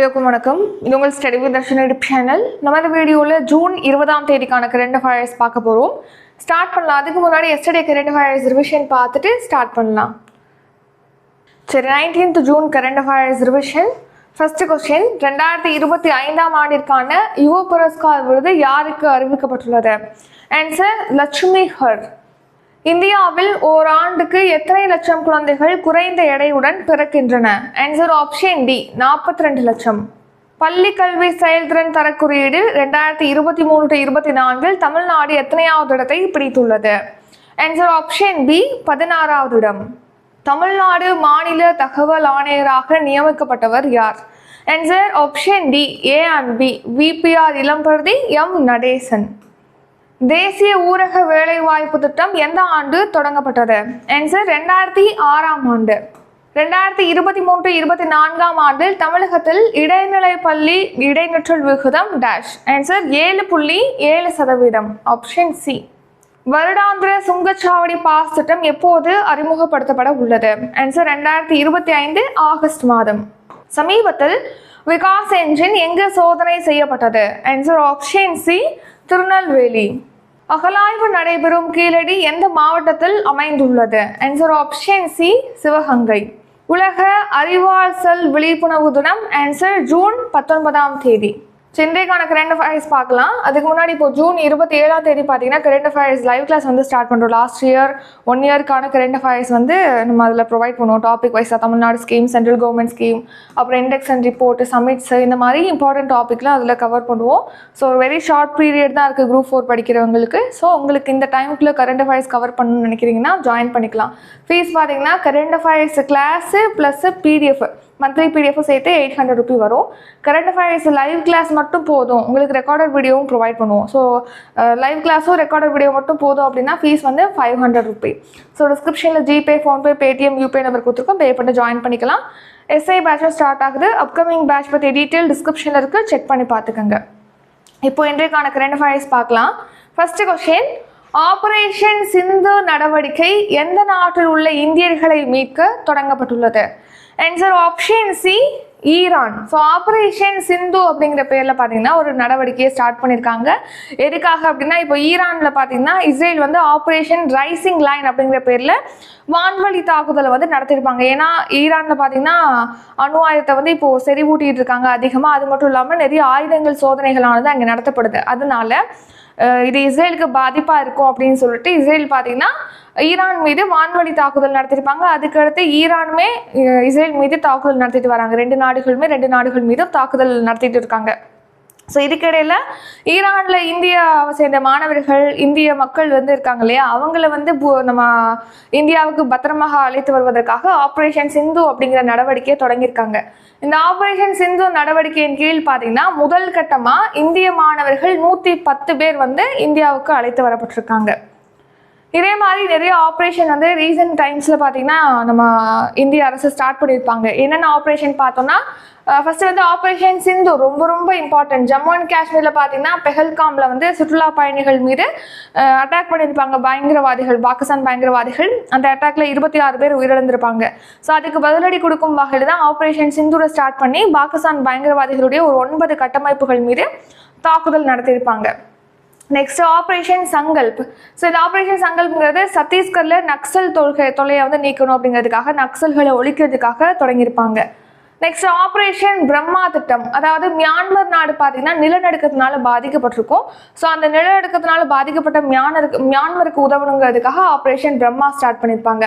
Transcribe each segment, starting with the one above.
எல்லோருக்கும் வணக்கம். இது உங்கள் study with Darshan YouTube channel. நம்ம இந்த வீடியோவில் ஜூன் இருபதாம் தேதிக்கான கரண்ட் அஃபேர்ஸ் பார்க்க போகிறோம் ஸ்டார்ட் பண்ணலாம். அதுக்கு முன்னாடி எஸ்டர்டே கரண்ட் அஃபேர்ஸ் ரிவிஷன் பார்த்துட்டு ஸ்டார்ட் பண்ணலாம். சரி nineteenth June current affairs revision first question ரெண்டாயிரத்தி இருபத்தி ஐந்தாம் ஆண்டிற்கான யுவ புரஸ்கார் விருது யாருக்கு அறிவிக்கப்பட்டுள்ளது? ஆன்சர் லட்சுமி ஹர். இந்தியாவில் ஓராண்டுக்கு எத்தனை லட்சம் குழந்தைகள் குறைந்த எடையுடன் பிறக்கின்றன? ஆன்சர் ஆப்ஷன் டி நாற்பத்தி ரெண்டு லட்சம். பள்ளி கல்வி செயல்திறன் தரக்குறியீடு ரெண்டாயிரத்தி இருபத்தி மூணு டு இருபத்தி நான்கில் தமிழ்நாடு எத்தனையாவது இடத்தை பிடித்துள்ளது? ஆன்சர் ஆப்ஷன் பி பதினாறாவது இடம். தமிழ்நாடு மாநில தகவல் ஆணையராக நியமிக்கப்பட்டவர் யார்? Answer option D A and B VPR Ilamparithi M Natesan. தேசிய ஊரக வேலைவாய்ப்பு திட்டம் எந்த ஆண்டு தொடங்கப்பட்டது? ஆன்சர் ரெண்டாயிரத்தி ஆறாம் ஆண்டு. ரெண்டாயிரத்தி இருபத்தி மூன்று இருபத்தி நான்காம் ஆண்டில் தமிழகத்தில் இடைநிலை பள்ளி இடைநிற்றல் விகிதம் டேஷ் ஆன்சர் ஏழு புள்ளி ஏழு சதவீதம். ஆப்ஷன் சி வருடாந்திர சுங்கச்சாவடி பாஸ் திட்டம் எப்போது அறிமுகப்படுத்தப்பட உள்ளது? ஆன்சர் ரெண்டாயிரத்தி இருபத்தி ஐந்து ஆகஸ்ட் மாதம். சமீபத்தில் விகாஸ் என்ஜின் எங்கு சோதனை செய்யப்பட்டது? Answer option C Tirunelveli. அகலாய்வு நடைபெறும் கீழடி எந்த மாவட்டத்தில் அமைந்துள்ளது? Answer option C Sivaganga. உலக அறிவாசல் விழிப்புணர்வு தினம் ஆன்சர் ஜூன் பத்தொன்பதாம் தேதி. சென்னைக்கான கரண்ட் அஃபேர்ஸ் பார்க்கலாம். அதுக்கு முன்னாடி இப்போ ஜூன் இருபத்தி ஏழாம் தேதி பார்த்தீங்கன்னா கரண்ட் அஃபேர்ஸ் லைவ் கிளாஸ் வந்து ஸ்டார்ட் பண்ணுறோம் லாஸ்ட் இயர் ஒன் இயர்க்கான கரண்ட் அஃபேர்ஸ் வந்து நம்ம அதில் ப்ரொவைட் பண்ணுவோம். டாபிக் வைஸாக Tamil Nadu scheme central government scheme அப்புறம் இண்டெக்ஸ் அண்ட் ரிப்போர்ட் சமிட்ஸ் இந்த மாதிரி இம்பார்ட்டன்ட் டாபிக்லாம் அதில் கவர் பண்ணுவோம். ஸோ ஒரு வெரி ஷார்ட் பீரியட் தான் இருக்குது குரூப் ஃபோர் படிக்கிறவங்களுக்கு. ஸோ உங்களுக்கு இந்த டைமுக்குள்ளே கரண்ட் அஃபேர்ஸ் கவர் பண்ணணும்னு நினைக்கிறீங்கன்னா ஜாயின் பண்ணிக்கலாம். ஃபீஸ் பார்த்தீங்கன்னா current affairs class plus PDF monthly PDF சேர்த்து எயிட் ஹண்ட்ரட் ருபி வரும். கரண்ட் அஃபேர்ஸ் லைவ் கிளாஸ் மட்டும் போதும். உங்களுக்கு ரெக்கார்டட் வீடியோவும் ப்ரொவைட் பண்ணுவோம். ஸோ லைவ் கிளாஸும் ரெக்கார்டட் வீடியோ மட்டும் போதும் அப்படின்னா ஃபீஸ் வந்து ஃபைவ் ஹண்ட்ரட் ருபி ஸோ டிஸ்கிரிப்ஷனில் GPay PhonePe Paytm UPay number கொடுத்துருக்கோம். பே பண்ணி ஜாயின் பண்ணிக்கலாம். எஸ்ஐ பேட்சும் ஸ்டார்ட் ஆகுது. அப்கமிங் பேட்ச் பற்றி டீட்டெயில் டிஸ்கிரிப்ஷனில் இருக்குது செக் பண்ணி பார்த்துக்கோங்க. இப்போ இன்றைக்கான கரண்ட் அஃபேர்ஸ் பார்க்கலாம். ஃபஸ்ட்டு கொஸ்டின் ஆபரேஷன் சிந்து நடவடிக்கை எந்த நாட்டில் உள்ள இந்தியர்களை மீட்க தொடங்கப்பட்டுள்ளது? Answer option C Iran so operation Sindhu அப்படிங்கிற பேரில் பார்த்தீங்கன்னா ஒரு நடவடிக்கையை ஸ்டார்ட் பண்ணியிருக்காங்க எதுக்காக அப்படின்னா இப்போ ஈரானில் பார்த்தீங்கன்னா இஸ்ரேல் வந்து ஆப்ரேஷன் ரைசிங் லைன் அப்படிங்கிற பேரில் வான்வழி தாக்குதலை வந்து நடத்திருப்பாங்க. ஏன்னா ஈரானில் பார்த்தீங்கன்னா அணு ஆயுதத்தை வந்து இப்போது செறிவூட்டிகிட்டு இருக்காங்க அதிகமாக அது மட்டும் இல்லாமல் நிறைய ஆயுதங்கள் சோதனைகளானது அங்கே நடத்தப்படுது. அதனால இது இஸ்ரேலுக்கு பாதிப்பாக இருக்கும் அப்படின்னு சொல்லிட்டு இஸ்ரேல் பார்த்தீங்கன்னா ஈரான் மீது வான்வழி தாக்குதல் நடத்திருப்பாங்க. அதுக்கடுத்து ஈரானுமே இஸ்ரேல் மீது தாக்குதல் நடத்திட்டு வராங்க. ரெண்டு நாடுகளுமே ரெண்டு நாடுகள் மீதும் தாக்குதல் நடத்திட்டு இருக்காங்க. ஸோ இதுக்கிடையில் ஈரானில் இந்தியாவை சேர்ந்த மாணவர்கள் இந்திய மக்கள் வந்து இருக்காங்க இல்லையா? அவங்கள வந்து நம்ம இந்தியாவுக்கு பத்திரமாக அழைத்து வருவதற்காக ஆப்ரேஷன் சிந்து அப்படிங்கிற நடவடிக்கையை தொடங்கியிருக்காங்க. இந்த ஆப்ரேஷன் சிந்து நடவடிக்கையின் கீழ் பார்த்தீங்கன்னா முதல் கட்டமாக இந்திய மாணவர்கள் நூற்றி பத்து பேர் வந்து இந்தியாவுக்கு அழைத்து வரப்பட்டிருக்காங்க. இதே மாதிரி நிறைய ஆப்ரேஷன் வந்து ரீசன்ட் டைம்ஸில் பார்த்தீங்கன்னா நம்ம இந்திய அரசு ஸ்டார்ட் பண்ணியிருப்பாங்க. என்னென்ன ஆப்ரேஷன் பார்த்தோம்னா ஃபர்ஸ்ட் வந்து ஆப்ரேஷன் சிந்து ரொம்ப ரொம்ப இம்பார்ட்டன்ட் ஜம்மு அண்ட் காஷ்மீரில் பார்த்தீங்கன்னா பெஹல்காமில் வந்து சுற்றுலா பயணிகள் மீது அட்டாக் பண்ணியிருப்பாங்க. பயங்கரவாதிகள் பாகிஸ்தான் பயங்கரவாதிகள். அந்த அட்டாக்ல இருபத்தி ஆறு பேர் உயிரிழந்திருப்பாங்க. ஸோ அதுக்கு பதிலடி கொடுக்கும் வகையில் தான் ஆப்ரேஷன் சிந்துரை ஸ்டார்ட் பண்ணி பாகிஸ்தான் பயங்கரவாதிகளுடைய ஒரு ஒன்பது கட்டமைப்புகள் மீது தாக்குதல் நடத்தியிருப்பாங்க. நெக்ஸ்ட் ஆப்ரேஷன் சங்கல்ப் ஸோ இந்த ஆப்ரேஷன் சங்கல்ப்ங்கிறது சத்தீஸ்கரில் நக்சல் தொல்கை தொல்லையை வந்து நீக்கணும் அப்படிங்கிறதுக்காக நக்சல்களை ஒழிக்கிறதுக்காக தொடங்கியிருப்பாங்க. நெக்ஸ்ட் ஆப்ரேஷன் பிரம்மா திட்டம். அதாவது மியான்மர் நாடு பார்த்தீங்கன்னா நிலநடுக்கத்தினால பாதிக்கப்பட்டிருக்கும். ஸோ அந்த நிலநடுக்கத்தினால பாதிக்கப்பட்ட மியானருக்கு மியான்மருக்கு உதவணுங்கிறதுக்காக ஆப்ரேஷன் பிரம்மா ஸ்டார்ட் பண்ணியிருப்பாங்க.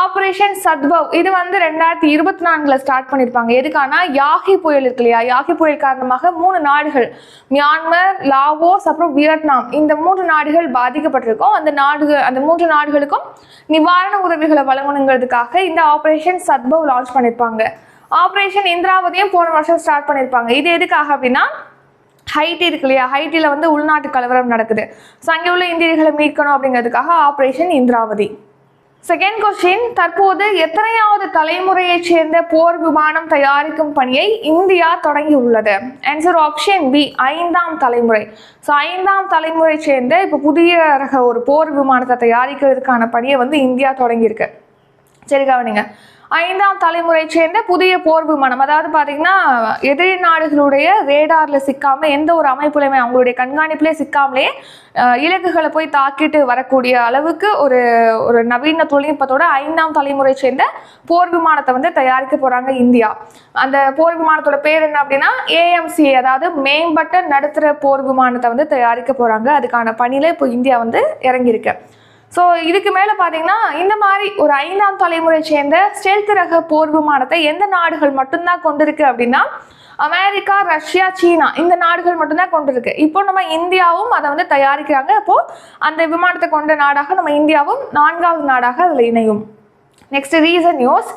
ஆப்ரேஷன் சத்பவ் இது வந்து ரெண்டாயிரத்தி இருபத்தி நான்குல ஸ்டார்ட் பண்ணியிருப்பாங்க எதுக்கானா யாகி புயல் இருக்கு இல்லையா? யாகி புயல் காரணமாக மூணு நாடுகள் மியான்மர் லாவோஸ் அப்புறம் வியட்நாம். இந்த மூன்று நாடுகள் பாதிக்கப்பட்டிருக்கும். அந்த நாடுகள் அந்த மூன்று நாடுகளுக்கும் நிவாரண உதவிகளை வழங்கணுங்கிறதுக்காக இந்த ஆப்ரேஷன் சத்பவ் லான்ச் பண்ணியிருப்பாங்க ஆப்ரேஷன் இந்திராவதியும் போன வருஷம் ஸ்டார்ட் பண்ணியிருப்பாங்க இது எதுக்காக அப்படின்னா ஹைட்டி இருக்கு இல்லையா? ஹைட்டியில் வந்து உள்நாட்டு கலவரம் நடக்குது. ஸோ அங்கே உள்ள இந்தியர்களை மீட்கணும் அப்படிங்கிறதுக்காக ஆப்ரேஷன் இந்திராவதி. செகண்ட் கொஸ்டின் தற்போது எத்தனையாவது தலைமுறையைச் சேர்ந்த போர் விமானம் தயாரிக்கும் பணியை இந்தியா தொடங்கி உள்ளது ஆன்சர் ஆப்ஷன் பி ஐந்தாம் தலைமுறை. ஸோ ஐந்தாம் தலைமுறை சேர்ந்த இப்போ புதிய ரக ஒரு போர் விமானத்தை தயாரிக்கிறதுக்கான பணியை வந்து இந்தியா தொடங்கியிருக்கு. சரி கவனிங்க. ஐந்தாம் தலைமுறை சேர்ந்த புதிய போர் விமானம். அதாவது பார்த்தீங்கன்னா எதிரி நாடுகளுடைய ரேடார்ல சிக்காம எந்த ஒரு அமைப்புலையுமே அவங்களுடைய கண்காணிப்புலேயே சிக்காமலே இலக்குகளை போய் தாக்கிட்டு வரக்கூடிய அளவுக்கு ஒரு ஒரு நவீன தொழில்நுட்பத்தோட ஐந்தாம் தலைமுறை சேர்ந்த போர் விமானத்தை வந்து தயாரிக்க போறாங்க இந்தியா. அந்த போர் விமானத்தோட பேர் என்ன அப்படின்னா ஏஎம்சி அதாவது மேம்பட்ட நடுத்தர போர் விமானத்தை வந்து தயாரிக்க போறாங்க. அதுக்கான பணியில இப்போ இந்தியா வந்து இறங்கியிருக்கு. ஸோ இதுக்கு மேலே பார்த்தீங்கன்னா இந்த மாதிரி ஒரு ஐந்தாம் தலைமுறை சேர்ந்த ஸ்டெல்த் ரக போர் விமானத்தை எந்த நாடுகள் மட்டும்தான் கொண்டிருக்கு அப்படின்னா அமெரிக்கா ரஷ்யா சீனா இந்த நாடுகள் மட்டும்தான் கொண்டிருக்கு. இப்போ நம்ம இந்தியாவும் அதை வந்து தயாரிக்கிறாங்க. அப்போ அந்த விமானத்தை கொண்ட நாடாக நம்ம இந்தியாவும் நான்காவது நாடாக அதில் இணையும். நெக்ஸ்ட் ரீசன் நியூஸ்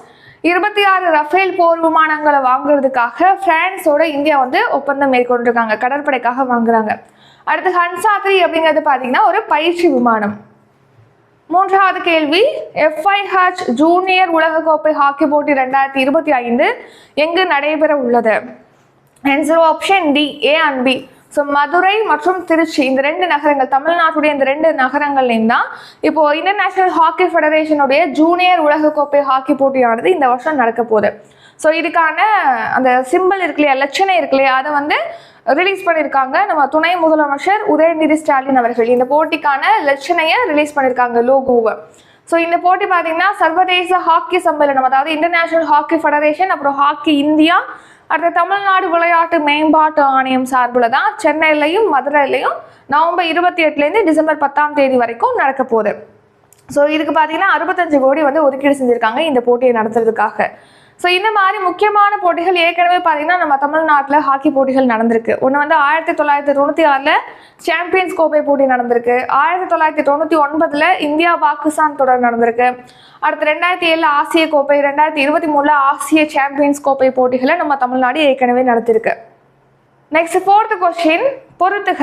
இருபத்தி ஆறு ரஃபேல் போர் விமானங்களை வாங்குறதுக்காக பிரான்ஸோட இந்தியா வந்து ஒப்பந்தம் மேற்கொண்டிருக்காங்க. கடற்படைக்காக வாங்குறாங்க. அடுத்து ஹன்சா த்ரீ அப்படிங்கிறது பார்த்தீங்கன்னா ஒரு பயிற்சி விமானம். மூன்றாவது கேள்வி. எஃப்ஐஹெச் ஜூனியர் உலகக்கோப்பை ஹாக்கி போட்டி ரெண்டாயிரத்தி இருபத்தி ஐந்து எங்கு நடைபெற உள்ளது? Answer option D A and B so Madurai மற்றும் திருச்சி இந்த ரெண்டு நகரங்கள் தமிழ்நாட்டுடைய இந்த ரெண்டு நகரங்கள்லையும் தான் இப்போ இன்டர்நேஷனல் ஹாக்கி ஃபெடரேஷனுடைய ஜூனியர் உலகக்கோப்பை ஹாக்கி போட்டியானது இந்த வருஷம் நடக்க போகுது. ஸோ இதுக்கான அந்த சிம்பிள் இருக்கு இல்லையா லட்சணை இருக்கு இல்லையா அதை வந்து ரிலீஸ் பண்ணியிருக்காங்க நம்ம துணை முதலமைச்சர் உதயநிதி ஸ்டாலின் அவர்கள் இந்த போட்டிக்கான லட்சணையை ரிலீஸ் பண்ணியிருக்காங்க லோகோவை. ஸோ இந்த போட்டி பார்த்தீங்கன்னா சர்வதேச ஹாக்கி சம்மேளனம் அதாவது இன்டர்நேஷனல் ஹாக்கி ஃபெடரேஷன் அப்புறம் ஹாக்கி இந்தியா அடுத்த தமிழ்நாடு விளையாட்டு மேம்பாட்டு ஆணையம் சார்பில் தான் சென்னையிலையும் மதுரையிலையும் நவம்பர் இருபத்தி எட்டுலேருந்து டிசம்பர் பத்தாம் தேதி வரைக்கும் நடக்க போகுது. ஸோ இதுக்கு பார்த்தீங்கன்னா அறுபத்தஞ்சு கோடி வந்து ஒதுக்கீடு செஞ்சுருக்காங்க இந்த போட்டியை நடத்துறதுக்காக. ஸோ இந்த மாதிரி முக்கியமான போட்டிகள் ஏற்கனவே பார்த்தீங்கன்னா நம்ம தமிழ்நாட்டில் ஹாக்கி போட்டிகள் நடந்திருக்கு. ஒன்று வந்து ஆயிரத்தி தொள்ளாயிரத்தி தொண்ணூற்றி ஆறில் சாம்பியன்ஸ் கோப்பை போட்டி நடந்திருக்கு. ஆயிரத்தி தொள்ளாயிரத்தி தொண்ணூற்றி ஒன்பதில் இந்தியா பாகிஸ்தான் தொடர் நடந்திருக்கு. அடுத்து ரெண்டாயிரத்தி ஏழில் ஆசிய கோப்பை ரெண்டாயிரத்தி இருபத்தி மூணில் ஆசிய சாம்பியன்ஸ் கோப்பை போட்டிகளை நம்ம தமிழ்நாடு ஏற்கனவே நடத்திருக்கு நெக்ஸ்ட் ஃபோர்த் கொஸ்டின் பொறுத்துக.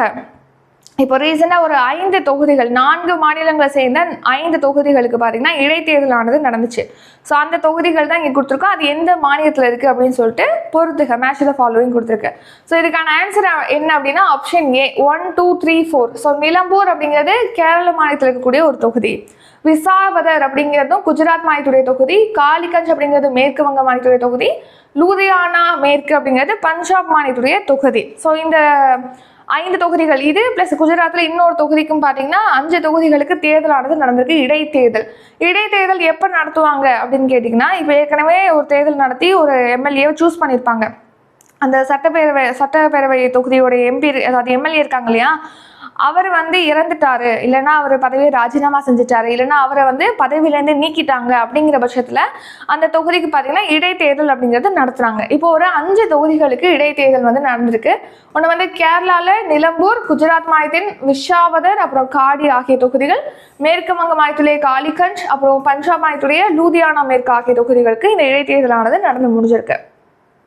இப்போ ரீசெண்டாக ஒரு ஐந்து தொகுதிகள் நான்கு மாநிலங்களை சேர்ந்த ஐந்து தொகுதிகளுக்கு பார்த்தீங்கன்னா இடைத்தேர்தலானது நடந்துச்சு. ஸோ அந்த தொகுதிகள் தான் இங்கே கொடுத்துருக்கோம். அது எந்த மாநிலத்தில் இருக்குது அப்படின்னு சொல்லிட்டு பொறுத்துக மேட்ச் த ஃபாலோவிங் கொடுத்துருக்கு. ஸோ இதுக்கான ஆன்சர் என்ன அப்படின்னா option A one two three four so Nilambur அப்படிங்கிறது கேரள மாநிலத்தில் இருக்கக்கூடிய ஒரு தொகுதி. விசாவதர் அப்படிங்கிறதும் குஜராத் மாநிலத்துடைய தொகுதி. காலிகஞ்ச் அப்படிங்கிறது மேற்கு வங்க மாநிலத்துடைய தொகுதி. லூதியானா மேற்கு அப்படிங்கிறது பஞ்சாப் மாநிலத்துடைய தொகுதி. ஸோ இந்த ஐந்து தொகுதிகள் இது ப்ளஸ் குஜராத்தில் இன்னொரு தொகுதிக்கும் பார்த்தீங்கன்னா அஞ்சு தொகுதிகளுக்கு தேர்தலானது நடந்திருக்கு இடைத்தேர்தல். இடைத்தேர்தல் எப்போ நடத்துவாங்க அப்படின்னு கேட்டிங்கன்னா இப்போ ஏற்கனவே ஒரு தேர்தல் நடத்தி ஒரு எம்எல்ஏவை சூஸ் பண்ணியிருப்பாங்க அந்த சட்டப்பேரவை சட்டப்பேரவை தொகுதியோட எம்பி அதாவது எம்எல்ஏ இருக்காங்க இல்லையா அவர் வந்து இறந்துட்டாரு. இல்லைன்னா அவர் பதவியை ராஜினாமா செஞ்சுட்டாரு. இல்லைன்னா அவரை வந்து பதவியிலேருந்து நீக்கிட்டாங்க அப்படிங்கிற பட்சத்தில் அந்த தொகுதிக்கு பார்த்தீங்கன்னா இடைத்தேர்தல் அப்படிங்கிறது நடத்துகிறாங்க இப்போ ஒரு அஞ்சு தொகுதிகளுக்கு இடைத்தேர்தல் வந்து நடந்திருக்கு. ஒன்று வந்து கேரளாவில் நிலம்பூர் குஜராத் மாநிலத்தின் விஷாவதர் அப்புறம் காடி ஆகிய தொகுதிகள் மேற்கு வங்க மாநிலத்திலே காலிகஞ்ச் அப்புறம் பஞ்சாப் மாநிலத்துடைய லூதியானா மேற்கு ஆகிய தொகுதிகளுக்கு இந்த இடைத்தேர்தலானது நடந்து முடிஞ்சிருக்கு.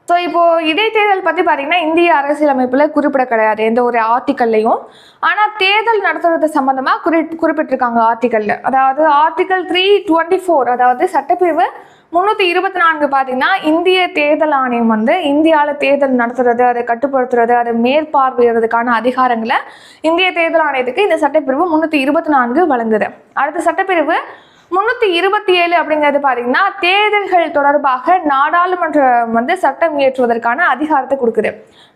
ஸோ இப்போது இடைத்தேர்தல் பற்றி பார்த்தீங்கன்னா இந்திய அரசியலமைப்பில் குறிப்பிட கிடையாது எந்த ஒரு ஆர்டிக்கல்லையும். ஆனால் தேர்தல் நடத்துறது சம்மந்தமாக குறி குறிப்பிட்டிருக்காங்க ஆர்டிக்கலில். அதாவது ஆர்டிக்கல் த்ரீ டுவெண்ட்டி ஃபோர் அதாவது சட்டப்பிரிவு முந்நூற்றி இருபத்தி நான்கு பார்த்தீங்கன்னா இந்திய தேர்தல் ஆணையம் வந்து இந்தியாவில் தேர்தல் நடத்துறது அதை கட்டுப்படுத்துறது அதை மேற்பார்வையிடுறதுக்கான அதிகாரங்களை இந்திய தேர்தல் ஆணையத்துக்கு இந்த சட்டப்பிரிவு முந்நூற்றி இருபத்தி நான்கு வழங்குது. அடுத்த சட்டப்பிரிவு முன்னூத்தி இருபத்தி ஏழு அப்படிங்கிறது பாத்தீங்கன்னா தேர்தல்கள் தொடர்பாக நாடாளுமன்றம் வந்து சட்டம் இயற்றுவதற்கான அதிகாரத்தை கொடுக்குது.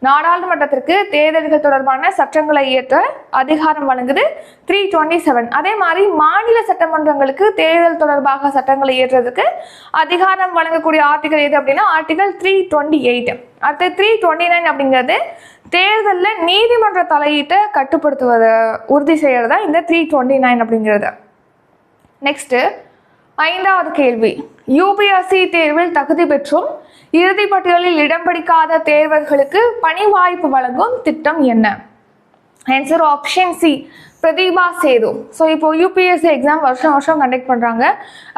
நாடாளுமன்றத்திற்கு தேர்தல்கள் தொடர்பான சட்டங்களை இயற்ற அதிகாரம் வழங்குது த்ரீ டுவெண்ட்டி செவன் அதே மாதிரி மாநில சட்டமன்றங்களுக்கு தேர்தல் தொடர்பாக சட்டங்களை இயற்றுறதுக்கு அதிகாரம் வழங்கக்கூடிய ஆர்டிகல் எது அப்படின்னா ஆர்டிகல் த்ரீ டுவெண்ட்டி எயிட் அடுத்து த்ரீ டுவெண்ட்டி நைன் அப்படிங்கிறது தேர்தலில் நீதிமன்ற தலையீட்டை கட்டுப்படுத்துவதை உறுதி செய்கிறது தான் இந்த த்ரீ டுவெண்ட்டி நைன் அப்படிங்கிறது. நெக்ஸ்ட்டு ஐந்தாவது கேள்வி. யூபிஎஸ்சி தேர்வில் தகுதி பெற்றும் இறுதி பட்டியலில் இடம் பிடிக்காத தேர்வர்களுக்கு பணி வாய்ப்பு வழங்கும் திட்டம் என்ன? Answer option C Pratibha Setu. So இப்போ யூபிஎஸ்சி எக்ஸாம் வருஷம் வருஷம் கண்டக்ட் பண்ணுறாங்க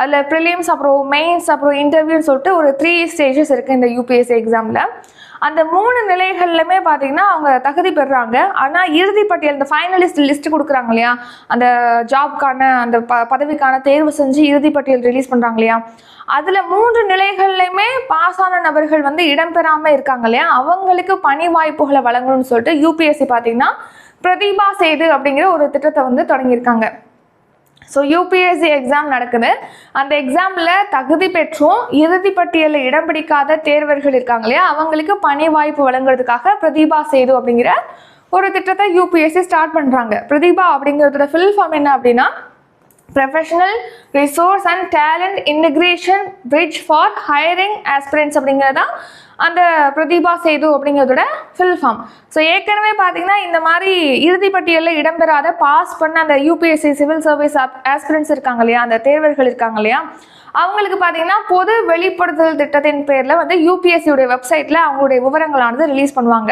அதில் ப்ரிலிம்ஸ் அப்புறம் மெயின்ஸ் அப்புறம் இன்டர்வியூன்னு சொல்லிட்டு ஒரு த்ரீ ஸ்டேஜஸ் இருக்குது இந்த யூபிஎஸ்சி எக்ஸாமில் அந்த மூணு நிலைகள்லையுமே பார்த்தீங்கன்னா அவங்க தகுதி பெறுறாங்க ஆனால் இறுதி பட்டியல் இந்த ஃபைனலிஸ்ட் லிஸ்ட் கொடுக்குறாங்க இல்லையா? அந்த ஜாப்க்கான அந்த ப பதவிக்கான தேர்வு செஞ்சு இறுதி பட்டியல் ரிலீஸ் பண்ணுறாங்க இல்லையா? அதில் மூன்று நிலைகள்லையுமே பாஸ் ஆன நபர்கள் வந்து இடம்பெறாமல் இருக்காங்க இல்லையா? அவங்களுக்கு பணி வாய்ப்புகளை வழங்கணும்னு சொல்லிட்டு யூபிஎஸ்சி பார்த்தீங்கன்னா பிரதீபா சேது அப்படிங்கிற ஒரு திட்டத்தை வந்து தொடங்கியிருக்காங்க. ஸோ யூபிஎஸ்சி எக்ஸாம் நடக்குது. அந்த எக்ஸாமில் தகுதி பெற்றும் இறுதி பட்டியலில் இடம் பிடிக்காத தேர்வர்கள் இருக்காங்க இல்லையா? அவங்களுக்கு பணி வாய்ப்பு வழங்குறதுக்காக பிரதீபா சேது அப்படிங்கிற ஒரு திட்டத்தை யூபிஎஸ்சி ஸ்டார்ட் பண்ணுறாங்க பிரதீபா அப்படிங்கிறதோட ஃபில் ஃபார்ம் என்ன அப்படின்னா professional resource and talent integration bridge for hiring aspirants அப்படிங்கிறதான் அந்த பிரதீபா சேது அப்படிங்கிறதோட ஃபில் ஃபார்ம் ஸோ ஏற்கனவே பார்த்தீங்கன்னா இந்த மாதிரி இறுதி பட்டியலில் இடம்பெறாத பாஸ் பண்ண அந்த யூபிஎஸ்சி சிவில் சர்வீஸ் ஆஸ்பிரன்ஸ் இருக்காங்க இல்லையா? அந்த தேர்வர்கள் இருக்காங்க இல்லையா? அவங்களுக்கு பார்த்தீங்கன்னா பொது வெளிப்படுத்தல் திட்டத்தின் பேரில் வந்து யூபிஎஸ்சியுடைய வெப்சைட்டில் அவங்களுடைய விவரங்களானது ரிலீஸ் பண்ணுவாங்க.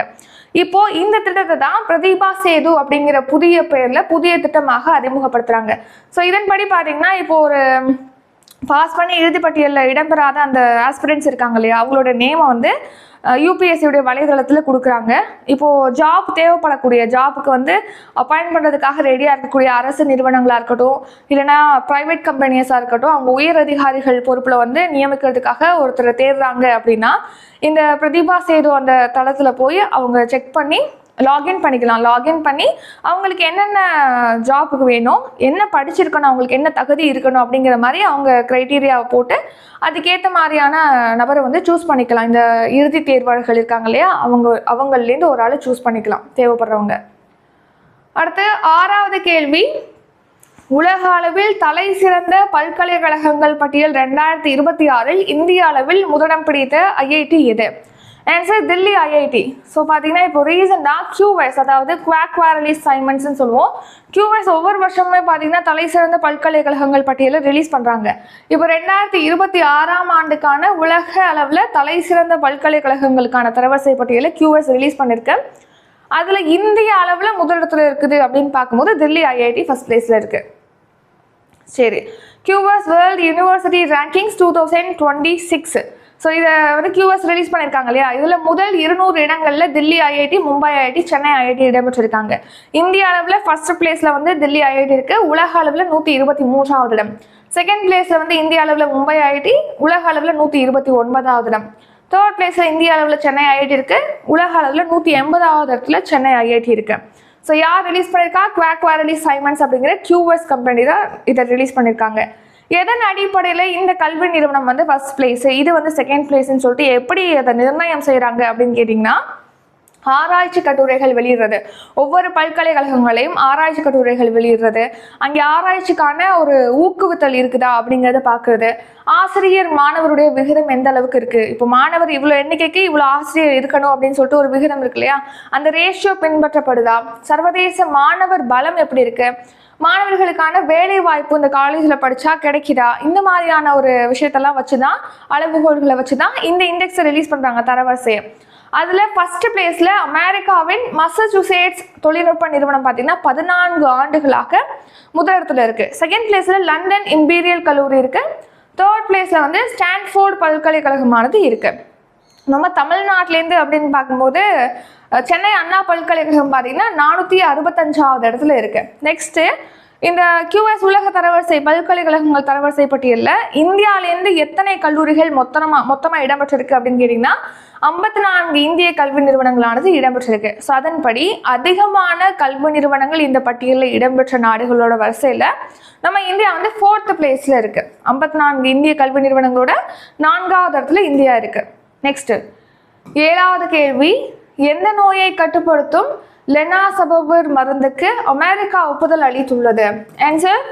இப்போ இந்த திட்டத்தை தான் பிரதீபா சேது அப்படிங்கிற புதிய பெயர்ல புதிய திட்டமாக அறிமுகப்படுத்துறாங்க. ஸோ இதன்படி பார்த்தீங்கன்னா இப்போ ஒரு பாஸ் பண்ணி இறுதி பட்டியலில் இடம்பெறாத அந்த ஆஸ்பிரண்ட்ஸ் இருக்காங்க இல்லையா அவங்களோட நேமை வந்து யூபிஎஸ்சியுடைய வலைதளத்தில் கொடுக்குறாங்க. இப்போது ஜாப் தேவைப்படக்கூடிய ஜாப்புக்கு வந்து அப்பாயின்ட் பண்ணுறதுக்காக ரெடியாக இருக்கக்கூடிய அரசு நிறுவனங்களாக இருக்கட்டும் இல்லைனா ப்ரைவேட் கம்பெனிஸாக இருக்கட்டும் அவங்க உயர் அதிகாரிகள் பொறுப்பில் வந்து நியமிக்கிறதுக்காக ஒருத்தரை தேடுறாங்க அப்படின்னா இந்த பிரதிபா சேது அந்த தளத்தில் போய் அவங்க செக் பண்ணி லாகின் பண்ணிக்கலாம். லாகின் பண்ணி அவங்களுக்கு என்னென்ன ஜாப்புக்கு வேணும் என்ன படிச்சிருக்கணும் அவங்களுக்கு என்ன தகுதி இருக்கணும் அப்படிங்கிற மாதிரி அவங்க க்ரைட்டீரியாவை போட்டு அதுக்கேற்ற மாதிரியான நபரை வந்து சூஸ் பண்ணிக்கலாம். இந்த இறுதி தேர்வாளர்கள் இருக்காங்க இல்லையா? அவங்க அவங்கள்லேருந்து ஒரு ஆளை சூஸ் பண்ணிக்கலாம். தேவைப்படுறவங்க. அடுத்து ஆறாவது கேள்வி. உலக அளவில் தலை சிறந்த பல்கலைக்கழகங்கள் பட்டியல் ரெண்டாயிரத்தி இருபத்தி ஆறில் இந்திய அளவில் முதலிடம் பிடித்த ஐஐடி எது? ஆன்சர் தில்லி ஐஐடி ஸோ பார்த்தீங்கன்னா இப்போ ரீசெண்டாக கியூஎஸ் அதாவது குவாக் குவாரலி சைமன்ஸ்னு சொல்லுவோம். கியூஎஸ் ஒவ்வொரு வருஷமுமே பார்த்தீங்கன்னா தலை சிறந்த பல்கலைக்கழகங்கள் பட்டியலை ரிலீஸ் பண்ணுறாங்க இப்போ ரெண்டாயிரத்தி இருபத்தி ஆறாம் ஆண்டுக்கான உலக அளவில் தலை சிறந்த பல்கலைக்கழகங்களுக்கான தரவரிசை பட்டியலை கியூஎஸ் ரிலீஸ் பண்ணியிருக்கு அதில் இந்திய அளவில் முதலிடத்தில் இருக்குது அப்படின்னு பார்க்கும்போது தில்லி ஐஐடி ஃபஸ்ட் பிளேஸில் இருக்குது சரி. QS world university rankings two thousand twenty six so இதை வந்து கியூஎஸ் ரிலீஸ் பண்ணியிருக்காங்க இல்லையா? இதில் முதல் இருநூறு இடங்களில் Delhi IIT Mumbai IIT Chennai IIT இடம்பெற்றிருக்காங்க. இந்திய அளவில் ஃபர்ஸ்ட் பிளேஸில் வந்து தில்லி ஐஐடி இருக்குது உலக அளவில் நூற்றி இருபத்தி மூன்றாவது இடம். செகண்ட் பிளேஸில் வந்து இந்திய அளவில் மும்பை ஐஐடி உலக அளவில் நூற்றி இருபத்தி ஒன்பதாவது இடம். தேர்ட் பிளேஸில் இந்திய அளவில் சென்னை ஐஐடி இருக்குது உலக அளவில் நூற்றி எண்பதாவது இடத்துல சென்னை ஐஐடி இருக்குது ஸோ யார் ரிலீஸ் பண்ணியிருக்கா குவாக் வாரலி சைமன்ஸ் அப்படிங்கிற கியூஎஸ் கம்பெனி தான் இதை ரிலீஸ் பண்ணியிருக்காங்க எதன் அடிப்படையில் இந்த கல்வி நிறுவனம் வந்து ஃபர்ஸ்ட் பிளேஸ் இது வந்து செகண்ட் பிளேஸ்ன்னு சொல்லிட்டு எப்படி அதை நிர்ணயம் செய்கிறாங்க அப்படின்னு கேட்டிங்கன்னா ஆராய்ச்சி கட்டுரைகள் வெளியிடுறது. ஒவ்வொரு பல்கலைக்கழகங்களையும் ஆராய்ச்சி கட்டுரைகள் வெளியிடுறது. அங்கே ஆராய்ச்சிக்கான ஒரு ஊக்குவித்தல் இருக்குதா அப்படிங்கிறத பார்க்குறது. ஆசிரியர் மாணவருடைய விகிதம் எந்த அளவுக்கு இருக்குது இப்போ மாணவர் இவ்வளோ எண்ணிக்கைக்கு இவ்வளோ ஆசிரியர் இருக்கணும் அப்படின்னு சொல்லிட்டு ஒரு விகிதம் இருக்கு இல்லையா? அந்த ரேஷியோ பின்பற்றப்படுதா? சர்வதேச மாணவர் பலம் எப்படி இருக்குது மாணவர்களுக்கான வேலை வாய்ப்பு இந்த காலேஜில் படித்தா கிடைக்குதா? இந்த மாதிரியான ஒரு விஷயத்தெல்லாம் வச்சு தான் அளவுகோல்களை வச்சு தான் இந்த இண்டெக்ஸை ரிலீஸ் பண்ணுறாங்க தரவரிசையை. அதில் ஃபர்ஸ்ட் பிளேஸில் அமெரிக்காவின் மசச்சூசேட்ஸ் தொழில்நுட்ப நிறுவனம் பார்த்தீங்கன்னா பதினான்கு ஆண்டுகளாக முதலிடத்தில் இருக்குது செகண்ட் பிளேஸில் லண்டன் இம்பீரியல் கல்லூரி இருக்குது தேர்ட் பிளேஸில் வந்து ஸ்டான்ஃபோர்ட் பல்கலைக்கழகமானது இருக்குது நம்ம தமிழ்நாட்டிலேருந்து அப்படின்னு பார்க்கும்போது சென்னை அண்ணா பல்கலைக்கழகம் பார்த்தீங்கன்னா நானூற்றி அறுபத்தஞ்சாவது இடத்துல இருக்கு. நெக்ஸ்ட்டு இந்த கியூஎஸ் உலக தரவரிசை பல்கலைக்கழகங்கள் தரவரிசை பட்டியலில் இந்தியாவிலேருந்து எத்தனை கல்லூரிகள் மொத்தமாக மொத்தமாக இடம்பெற்றிருக்கு அப்படின்னு கேட்டிங்கன்னா ஐம்பத்தி நான்கு இந்திய கல்வி நிறுவனங்களானது இடம்பெற்றிருக்கு. ஸோ அதன்படி அதிகமான கல்வி நிறுவனங்கள் இந்த பட்டியலில் இடம்பெற்ற நாடுகளோட வரிசையில் நம்ம இந்தியா வந்து ஃபோர்த்து பிளேஸில் இருக்குது ஐம்பத்தி நான்கு இந்திய கல்வி நிறுவனங்களோட நான்காவது இடத்துல இந்தியா இருக்குது நெக்ஸ்ட்டு ஏழாவது கேள்வி எந்த நோயை கட்டுப்படுத்தும் லெனாசபவர் மருந்துக்கு அமெரிக்கா ஒப்புதல் அளித்துள்ளது. Answer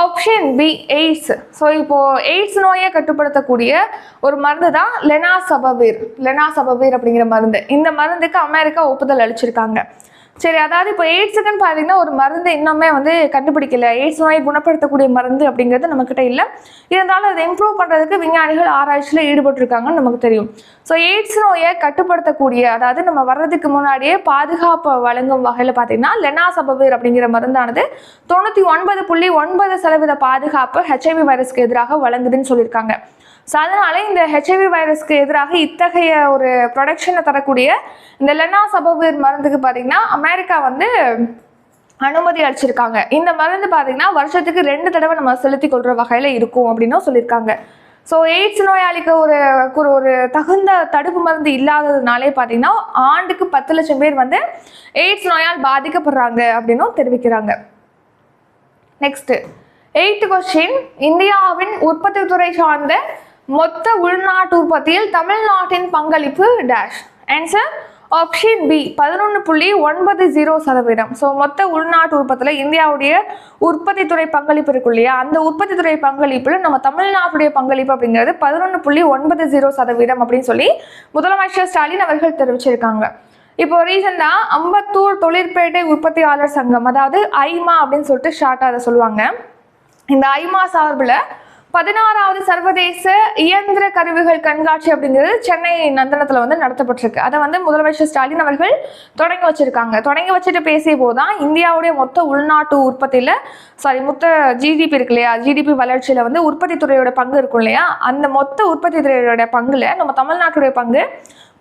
option B AIDS so இப்போ எய்ட்ஸ் நோயை கட்டுப்படுத்தக்கூடிய ஒரு மருந்து தான் லெனா சபவீர் லெனா சபவீர் அப்படிங்கிற மருந்து. இந்த மருந்துக்கு அமெரிக்கா ஒப்புதல் அளிச்சிருக்காங்க. சரி அதாவது இப்போ எய்ட்ஸுக்குன்னு பார்த்தீங்கன்னா ஒரு மருந்து இன்னுமே வந்து கண்டுபிடிக்கல. எய்ட்ஸ் நோயை குணப்படுத்தக்கூடிய மருந்து அப்படிங்கிறது நம்மக்கிட்ட இல்லை. இருந்தாலும் அதை இம்ப்ரூவ் பண்ணுறதுக்கு விஞ்ஞானிகள் ஆராய்ச்சியில் ஈடுபட்டிருக்காங்கன்னு நமக்கு தெரியும். ஸோ எய்ட்ஸ் நோயை கட்டுப்படுத்தக்கூடிய அதாவது நம்ம வர்றதுக்கு முன்னாடியே பாதுகாப்பு வழங்கும் வகையில் பார்த்தீங்கன்னா லெனாசபவீர் அப்படிங்கிற மருந்தானது தொண்ணூற்றி ஒன்பது புள்ளி ஒன்பது சதவீத பாதுகாப்பு ஹெச்ஐவி வைரஸ்க்கு எதிராக வழங்குதுன்னு சொல்லியிருக்காங்க. ஸோ அதனால் இந்த ஹெச்ஐவி வைரஸ்க்கு எதிராக இத்தகைய ஒரு ப்ரொடக்ஷனை தரக்கூடிய இந்த லெனா சபவீர் மருந்துக்கு பார்த்தீங்கன்னா அமெரிக்கா வந்து அனுமதி அளிச்சிருக்காங்க. இந்த மருந்து பார்த்தீங்கன்னா வருஷத்துக்கு ரெண்டு தடவை நம்ம செலுத்தி கொள்கிற வகையில் இருக்கும் அப்படின்னும் சொல்லியிருக்காங்க ஸோ எய்ட்ஸ் நோயாளிக்கு ஒரு ஒரு ஒரு தகுந்த தடுப்பு மருந்து இல்லாததுனாலே பார்த்தீங்கன்னா ஆண்டுக்கு பத்து லட்சம் பேர் வந்து எய்ட்ஸ் நோயால் பாதிக்கப்படுறாங்க அப்படின்னும் தெரிவிக்கிறாங்க. நெக்ஸ்ட்டு எயித்து கொஸ்டின் இந்தியாவின் உற்பத்தி துறை சார்ந்த மொத்த உள்நாட்டு உற்பத்தியில் தமிழ்நாட்டின் பங்களிப்பு டேஷ் ஆன்சர் ஆப்ஷன் பி பதினொன்று புள்ளி ஒன்பது ஜீரோ சதவீதம். ஸோ மொத்த உள்நாட்டு உற்பத்தியில் இந்தியாவுடைய உற்பத்தி துறை பங்களிப்பு இருக்கு இல்லையா? அந்த உற்பத்தி துறை பங்களிப்பில் நம்ம தமிழ்நாட்டுடைய பங்களிப்பு அப்படிங்கிறது பதினொன்று புள்ளி ஒன்பது ஜீரோ சதவீதம் அப்படின்னு சொல்லி முதலமைச்சர் ஸ்டாலின் அவர்கள் தெரிவிச்சிருக்காங்க. இப்போ ரீசெண்டாக அம்பத்தூர் தொழிற்பேட்டை உற்பத்தியாளர் சங்கம் அதாவது ஐமா அப்படின்னு சொல்லிட்டு ஷார்ட்டாக அதை சொல்லுவாங்க. இந்த ஐமா சார்பில் பதினாறாவது சர்வதேச இயந்திர கருவிகள் கண்காட்சி அப்படிங்கிறது சென்னை நந்தனத்தில் வந்து நடத்தப்பட்டிருக்கு. அதை வந்து முதலமைச்சர் ஸ்டாலின் அவர்கள் தொடங்கி வச்சிருக்காங்க. தொடங்கி வச்சுட்டு பேசிய போதுதான் இந்தியாவுடைய மொத்த உள்நாட்டு உற்பத்தியில் சாரி மொத்த ஜிடிபி இருக்கு இல்லையா? ஜிடிபி வளர்ச்சியில் வந்து உற்பத்தி துறையோட பங்கு இருக்கும் இல்லையா? அந்த மொத்த உற்பத்தி துறையோட பங்குல நம்ம தமிழ்நாட்டுடைய பங்கு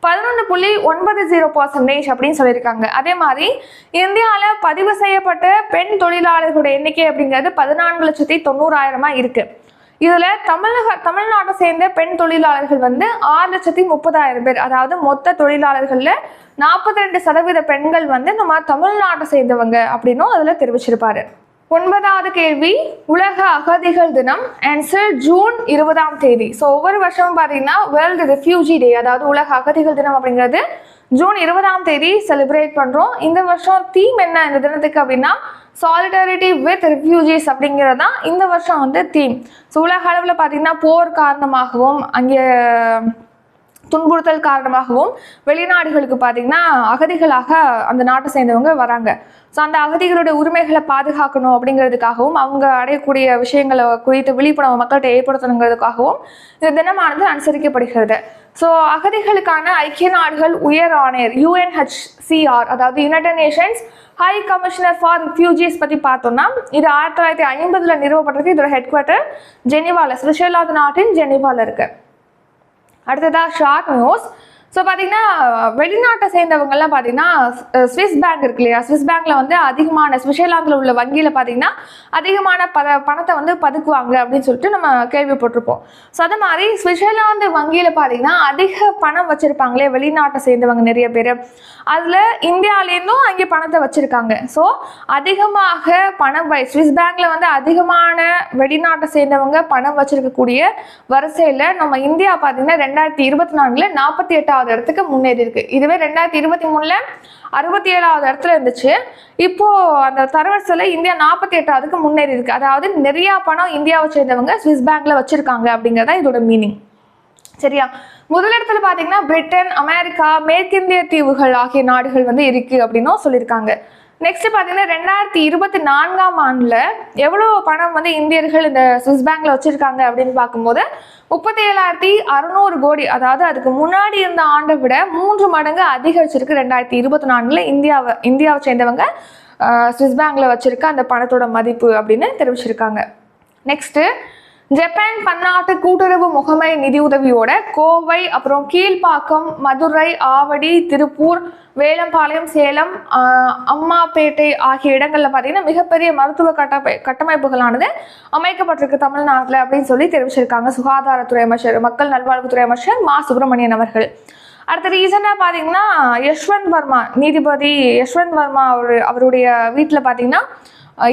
பதினொன்று புள்ளி ஒன்பது ஜீரோ பர்சன்டேஜ் அப்படின்னு சொல்லியிருக்காங்க. அதே மாதிரி இந்தியாவில் பதிவு செய்யப்பட்ட பெண் தொழிலாளர்களுடைய எண்ணிக்கை அப்படிங்கிறது பதினான்கு லட்சத்தி தொண்ணூறாயிரமா இருக்குது இதுல தமிழக தமிழ்நாட்டை சேர்ந்த பெண் தொழிலாளர்கள் வந்து ஆறு லட்சத்தி முப்பதாயிரம் பேர். அதாவது மொத்த தொழிலாளர்கள்ல நாற்பத்தி ரெண்டு சதவீத பெண்கள் வந்து நம்ம தமிழ்நாட்டை சேர்ந்தவங்க அப்படின்னும் அதுல தெரிவிச்சிருப்பாரு. ஒன்பதாவது கேள்வி உலக அகதிகள் தினம் ஆன்சர் ஜூன் இருபதாம் தேதி. ஸோ ஒவ்வொரு வருஷமும் பார்த்தீங்கன்னா வேர்ல்டு ரெஃப்யூஜி டே அதாவது உலக அகதிகள் தினம் அப்படிங்கிறது ஜூன் இருபதாம் தேதி செலிப்ரேட் பண்ணுறோம் இந்த வருஷம் தீம் என்ன இந்த தினத்துக்கு அப்படின்னா சாலிடாரிட்டி வித் ரெஃப்யூஜிஸ் அப்படிங்கிறது தான் இந்த வருஷம் வந்து தீம் ஸோ உலக அளவில் பார்த்தீங்கன்னா போர் காரணமாகவும் அங்கே துன்புறுத்தல் காரணமாகவும் வெளிநாடுகளுக்கு பார்த்தீங்கன்னா அகதிகளாக அந்த நாட்டை சேர்ந்தவங்க வராங்க. ஸோ அந்த அகதிகளுடைய உரிமைகளை பாதுகாக்கணும் அப்படிங்கிறதுக்காகவும் அவங்க அடையக்கூடிய விஷயங்களை குறித்து விழிப்புணர்வு மக்கள்கிட்ட ஏற்படுத்தணுங்கிறதுக்காகவும் இந்த தினமானது அனுசரிக்கப்படுகிறது. ஸோ அகதிகளுக்கான ஐக்கிய நாடுகள் உயர் ஆணையர் யூஎன்ஹெச்சிஆர் அதாவது United Nations High Commissioner for Refugees பற்றி பார்த்தோம்னா இது ஆயிரத்தி தொள்ளாயிரத்தி ஐம்பதில் நிறுவப்பட்டிருக்கு இதோட ஹெட் குவார்ட்டர் ஜெனிவாவில் சுவிட்சர்லாந்து நாட்டின் ஜெனிவாவில் இருக்குது அடுத்ததா ஷார்ட் நியூஸ். ஸோ பார்த்தீங்கன்னா வெளிநாட்டை சேர்ந்தவங்கெல்லாம் பார்த்தீங்கன்னா ஸ்விஸ் பேங்க் இருக்கு இல்லையா? ஸ்விஸ் பேங்க்ல வந்து அதிகமான ஸ்விஷர்லாந்தில் உள்ள வங்கியில் பார்த்தீங்கன்னா அதிகமான பத பணத்தை வந்து பதுக்குவாங்க அப்படின்னு சொல்லிட்டு நம்ம கேள்விப்பட்டிருப்போம். ஸோ அது மாதிரி சுவிட்சர்லாந்து வங்கியில் பார்த்தீங்கன்னா அதிக பணம் வச்சுருப்பாங்களே வெளிநாட்டை சேர்ந்தவங்க நிறைய பேர். அதில் இந்தியாவிலேருந்தும் அங்கே பணத்தை வச்சுருக்காங்க. ஸோ அதிகமாக பணம் வை ஸ்விஸ் பேங்க்ல வந்து அதிகமான வெளிநாட்டை சேர்ந்தவங்க பணம் வச்சிருக்கக்கூடிய வரிசையில் நம்ம இந்தியா பார்த்தீங்கன்னா ரெண்டாயிரத்தி இருபத்தி நான்கில் நாற்பத்தி எட்டாவது இடத்துக்கு முன்னேறி இருக்கு. இதுவே ரெண்டாயிரத்தி இருபத்தி மூணுல அறுபத்தி ஏழாவது இடத்துல இருந்துச்சு. இப்போ அந்த தரவரிசையில் இந்தியா நாற்பத்தி எட்டாவதுக்கு முன்னேறி இருக்கு. அதாவது நிறைய பணம் இந்தியாவை சேர்ந்தவங்க சுவிஸ் பேங்க்ல வச்சிருக்காங்க அப்படிங்கிறதா இதோட மீனிங். சரியா? முதலிடத்துல பாத்தீங்கன்னா பிரிட்டன் அமெரிக்கா மேற்கிந்திய தீவுகள் ஆகிய நாடுகள் வந்து இருக்கு அப்படின்னும் சொல்லியிருக்காங்க. நெக்ஸ்ட் பார்த்தீங்கன்னா ரெண்டாயிரத்தி இருபத்தி நான்காம் ஆண்டில் எவ்வளோ பணம் வந்து இந்தியர்கள் இந்த சுவிஸ் பேங்க்ல வச்சிருக்காங்க அப்படின்னு பார்க்கும்போது முப்பத்தி ஏழாயிரத்தி அறுநூறு கோடி அதாவது அதுக்கு முன்னாடி இருந்த ஆண்டை விட மூன்று மடங்கு அதிகரிச்சிருக்கு ரெண்டாயிரத்தி இருபத்தி நான்கில் இந்தியாவை இந்தியாவை சேர்ந்தவங்க சுவிஸ் பேங்க்ல வச்சிருக்க அந்த பணத்தோட மதிப்பு அப்படின்னு தெரிவிச்சிருக்காங்க. நெக்ஸ்ட்டு ஜப்பான் பன்னாட்டு கூட்டுறவு முகமை நிதியுதவியோட கோவை அப்புறம் கீழ்ப்பாக்கம் மதுரை ஆவடி திருப்பூர் வேலம்பாளையம் சேலம் அம்மாப்பேட்டை ஆகிய இடங்களில் பார்த்தீங்கன்னா மிகப்பெரிய மருத்துவ கட்டமை கட்டமைப்புகளானது அமைக்கப்பட்டிருக்கு தமிழ்நாட்டில் அப்படின்னு சொல்லி தெரிவிச்சிருக்காங்க சுகாதாரத்துறை அமைச்சர் மக்கள் நல்வாழ்வுத்துறை அமைச்சர் மா. சுப்பிரமணியன் அவர்கள். அடுத்து ரீசெண்டாக பார்த்தீங்கன்னா யஷ்வந்த் வர்மா நீதிபதி யஷ்வந்த் வர்மா அவர் அவருடைய வீட்டில் பார்த்தீங்கன்னா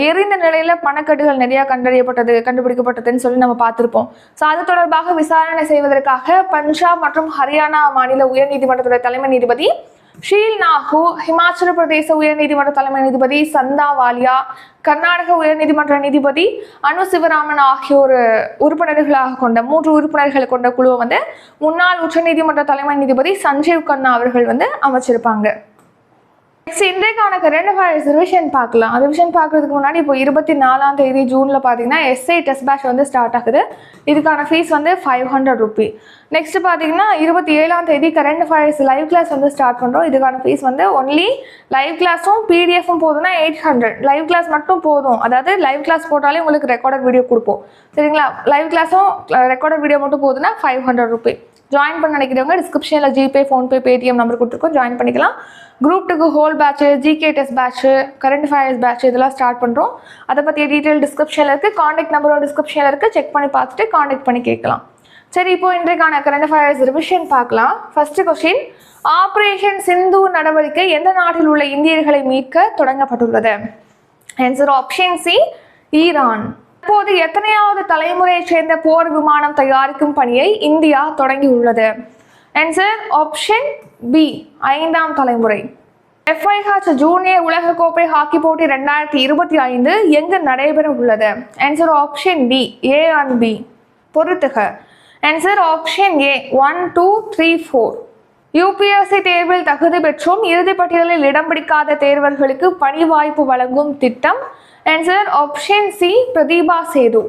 எரிந்த நிலையில பணக்கட்டுகள் நிறைய கண்டறியப்பட்டது கண்டுபிடிக்கப்பட்டதுன்னு சொல்லி நம்ம பார்த்திருப்போம். ஸோ அது தொடர்பாக விசாரணை செய்வதற்காக பஞ்சாப் மற்றும் ஹரியானா மாநில உயர்நீதிமன்றத்துடைய தலைமை நீதிபதி ஷீல் நாகு ஹிமாச்சல பிரதேச உயர்நீதிமன்ற தலைமை நீதிபதி சந்தா வாலியா கர்நாடக உயர்நீதிமன்ற நீதிபதி அனு சிவராமன் ஆகியோர் உறுப்பினர்களாக கொண்ட மூன்று உறுப்பினர்களை கொண்ட குழுவை வந்து முன்னாள் உச்சநீதிமன்ற தலைமை நீதிபதி சஞ்சீவ் கண்ணா அவர்கள் வந்து அமைச்சிருப்பாங்க. நெக்ஸ்ட் இன்றைக்கான கரண்ட் அஃபேர்ஸ் ரிவிஷன் பார்க்கலாம். ரிவிஷன் பார்க்கறதுக்கு முன்னாடி இப்போ இருபத்தி நாலாம் தேதி ஜூனில் பார்த்தீங்கன்னா எஸ்ஐ டெஸ்ட் பேட்ச் வந்து ஸ்டார்ட் ஆகுது. இதுக்கான ஃபீஸ் வந்து ஃபைவ் ஹண்ட்ரட் ருபி நெக்ஸ்ட் பார்த்தீங்கன்னா இருபத்தி ஏழாம் தேதி கரண்ட் அஃபேர்ஸ் லைவ் கிளாஸ் வந்து ஸ்டார்ட் பண்ணுறோம் இதுக்கான ஃபீஸ் வந்து ஒன்லி லைவ் கிளாஸும் பிடிஎஃப்பும் போதும்னா எயிட் ஹண்ட்ரட் லைவ் கிளாஸ் மட்டும் போதும். அதாவது லைவ் கிளாஸ் போட்டாலே உங்களுக்கு ரெக்கார்டட் வீடியோ கொடுப்போம். சரிங்களா? லைவ் கிளாஸும் ரெக்கார்டட் வீடியோ மட்டும் போதுன்னா ஃபைவ் ஹண்ட்ரட் ருபி ஜாயின் பண்ண நினைக்கிறவங்க டிஸ்கிரிப்ஷனில் ஜிபே ஃபோன்பே பேடிஎம் நம்பர் கொடுத்துருக்கோம். ஜாயின் பண்ணிக்கலாம். குரூப் டூக்கு whole batch GK test batch current affairs batch இதெல்லாம் ஸ்டார்ட் பண்ணுறோம் அதை பற்றிய டீட்டெயில் டிஸ்கிரிப்ஷனில் இருக்குது காண்டாக்ட் நம்பரோட டிஸ்கிரிப்ஷனில் இருக்குது செக் பண்ணி பார்த்துட்டு காண்டாக்ட் பண்ணி கேட்கலாம். சரி இப்போ இன்றைக்கான கரண்ட் அஃபேர்ஸ் ரிவிஷன் பார்க்கலாம். ஃபர்ஸ்ட் கொஸ்டின் ஆப்ரேஷன் சிந்து நடவடிக்கை எந்த நாட்டில் உள்ள இந்தியர்களை மீட்க தொடங்கப்பட்டுள்ளது? ஆன்சர் ஆப்ஷன் சி ஈரான் தற்போது எத்தனையாவது தலைமுறையைச் சேர்ந்த போர் விமானம் தயாரிக்கும் பணியை இந்தியா தொடங்கியுள்ளது? ஆன்சர் ஆப்ஷன் பி ஐந்தாம் தலைமுறை. எஃப்ஐஹெச் ஜூனியர் உலகக்கோப்பை ஹாக்கி போட்டி ரெண்டாயிரத்தி இருபத்தி ஐந்து எங்கு நடைபெற உள்ளது answer option D A and B பொறுத்துக answer option A one two three four UPSC தேர்வில் தகுதி பெற்றும் இறுதிப் பட்டியலில் இடம் பிடிக்காத தேர்வர்களுக்கு பணி வாய்ப்பு வழங்கும் திட்டம். Answer option C Pratibha Setu.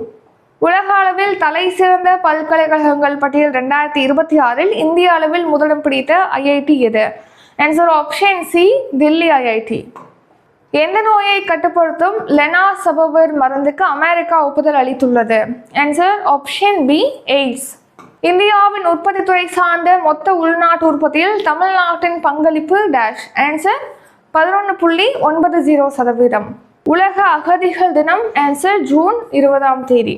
உலக அளவில் தலை சிறந்த பல்கலைக்கழகங்கள் பட்டியல் ரெண்டாயிரத்தி இருபத்தி ஆறில் இந்திய அளவில் முதலிடம் பிடித்த ஐஐடி எது? Answer option C Delhi IIT. எந்த நோயை கட்டுப்படுத்தும் லெனா சபவர் மருந்துக்கு அமெரிக்கா ஒப்புதல் அளித்துள்ளது? ஆன்சர் ஆப்ஷன் பி எய்ட்ஸ் இந்தியாவின் உற்பத்தி துறை சார்ந்த மொத்த உள்நாட்டு உற்பத்தியில் தமிழ்நாட்டின் பங்களிப்பு டேஷ் ஆன்சர் பதினொன்று புள்ளி ஒன்பது ஜீரோ சதவீதம். உலக அகதிகள் தினம் ஆன்சர் ஜூன் இருபதாம் தேதி.